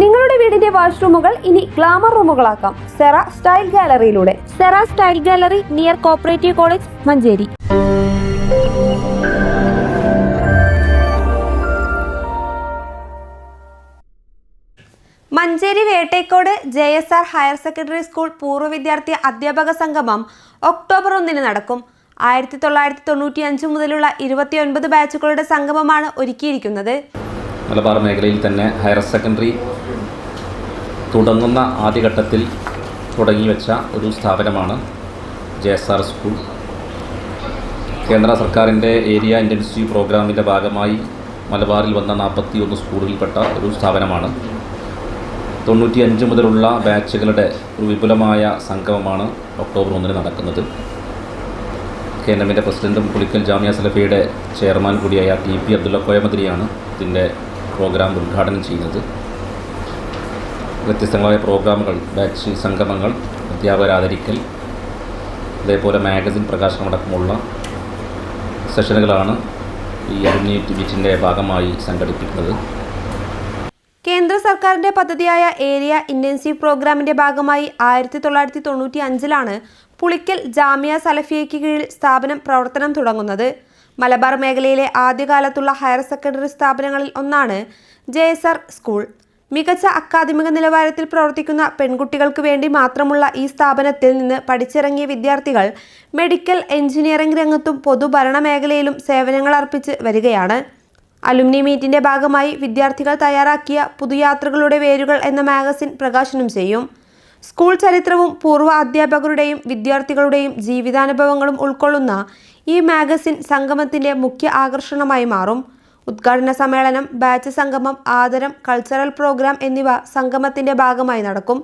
നിങ്ങളുടെ വീടിന്റെ വാഷ്റൂമുകൾ ഇനി ഗ്ലാമർ റൂമുകളാക്കാം. Sera style ഗാലറിയിലൂടെ. Sera style gallery near cooperative college Manjeri. Manjeri Vettekode J S R higher secondary school പൂർവ വിദ്യാർത്ഥി അധ്യാപക സംഗമം ഒക്ടോബർ ഒന്നിന് നടക്കും. ആയിരത്തി തൊള്ളായിരത്തി തൊണ്ണൂറ്റി അഞ്ച് മുതലുള്ള ഇരുപത്തിയൊൻപത് ബാച്ചുകളുടെ സംഗമമാണ് ഒരുക്കിയിരിക്കുന്നത്. മലബാർ മേഖലയിൽ തന്നെ ഹയർ സെക്കൻഡറി തുടങ്ങുന്ന ആദ്യഘട്ടത്തിൽ തുടങ്ങി വെച്ച ഒരു സ്ഥാപനമാണ് ജെ എസ് ആർ സ്കൂൾ. കേന്ദ്ര സർക്കാരിന്റെ ഏരിയ ഇന്റൻസീവ് പ്രോഗ്രാമിന്റെ ഭാഗമായി മലബാറിൽ വന്ന നാൽപ്പത്തി ഒന്ന് സ്കൂളുകളിൽപ്പെട്ട ഒരു സ്ഥാപനമാണ്. തൊണ്ണൂറ്റി അഞ്ച് മുതലുള്ള ബാച്ചുകളുടെ ഒരു വിപുലമായ സംഗമമാണ് ഒക്ടോബർ ഒന്നിന് നടക്കുന്നത്. കെ എൻ എമ്മിന്റെ പ്രസിഡന്റും പുളിക്കൽ ജാമ്യ സലഫിയുടെ ചെയർമാൻ കൂടിയായ ടി പി അബ്ദുള്ള കോയമദ്രിയാണ് ഇതിന്റെ പ്രോഗ്രാം ഉദ്ഘാടനം ചെയ്യുന്നത്. വ്യത്യസ്തങ്ങളായ പ്രോഗ്രാമുകൾ ബാച്ച് സംഗമങ്ങൾ അധ്യാപകരാദരിക്കൽ അതേപോലെ മാഗസിൻ പ്രകാശനമടക്കമുള്ള സെഷനുകളാണ് ഈ അലുമിനി മീറ്റിന്റെ ഭാഗമായി സംഘടിപ്പിക്കുന്നത്. കേന്ദ്ര സർക്കാരിന്റെ പദ്ധതിയായ ഏരിയ ഇന്റൻസീവ് പ്രോഗ്രാമിന്റെ ഭാഗമായി ആയിരത്തി തൊള്ളായിരത്തി തൊണ്ണൂറ്റി അഞ്ചിലാണ് പുളിക്കൽ ജാമിയ സലഫിയയ്ക്ക് കീഴിൽ സ്ഥാപനം പ്രവർത്തനം തുടങ്ങുന്നത്. മലബാർ മേഖലയിലെ ആദ്യകാലത്തുള്ള ഹയർ സെക്കൻഡറി സ്ഥാപനങ്ങളിൽ ഒന്നാണ് ജെ സ്കൂൾ. മികച്ച അക്കാദമിക നിലവാരത്തിൽ പ്രവർത്തിക്കുന്ന പെൺകുട്ടികൾക്ക് വേണ്ടി മാത്രമുള്ള ഈ സ്ഥാപനത്തിൽ നിന്ന് പഠിച്ചിറങ്ങിയ വിദ്യാർത്ഥികൾ മെഡിക്കൽ എഞ്ചിനീയറിംഗ് രംഗത്തും പൊതുഭരണ മേഖലയിലും സേവനങ്ങൾ അർപ്പിച്ച് വരികയാണ്. അലുമിനി മീറ്റിന്റെ ഭാഗമായി വിദ്യാർത്ഥികൾ തയ്യാറാക്കിയ പുതുയാത്രകളുടെ വേരുകൾ എന്ന മാഗസിൻ പ്രകാശനം ചെയ്യും. സ്കൂൾ ചരിത്രവും പൂർവ അധ്യാപകരുടെയും വിദ്യാർത്ഥികളുടെയും ജീവിതാനുഭവങ്ങളും ഉൾക്കൊള്ളുന്ന ഈ മാഗസിൻ സംഗമത്തിന്റെ മുഖ്യ ആകർഷണമായി മാറും. ഉദ്ഘാടന സമ്മേളനം ബാച്ച് സംഗമം ആദരം കൾച്ചറൽ പ്രോഗ്രാം എന്നിവ സംഗമത്തിന്റെ ഭാഗമായി നടക്കും.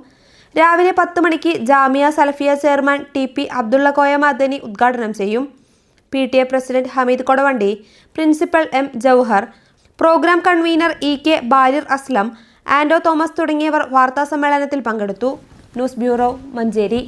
രാവിലെ പത്ത് മണിക്ക് Jamia Salafiya chairman T P Abdulla Koya Madani ഉദ്ഘാടനം ചെയ്യും. P T A president Hamid Kodavandi principal M Jouhar programme convener E K Balir Aslam Ando Thomas തുടങ്ങിയവർ വാർത്താസമ്മേളനത്തിൽ പങ്കെടുത്തു. News bureau Manjeri.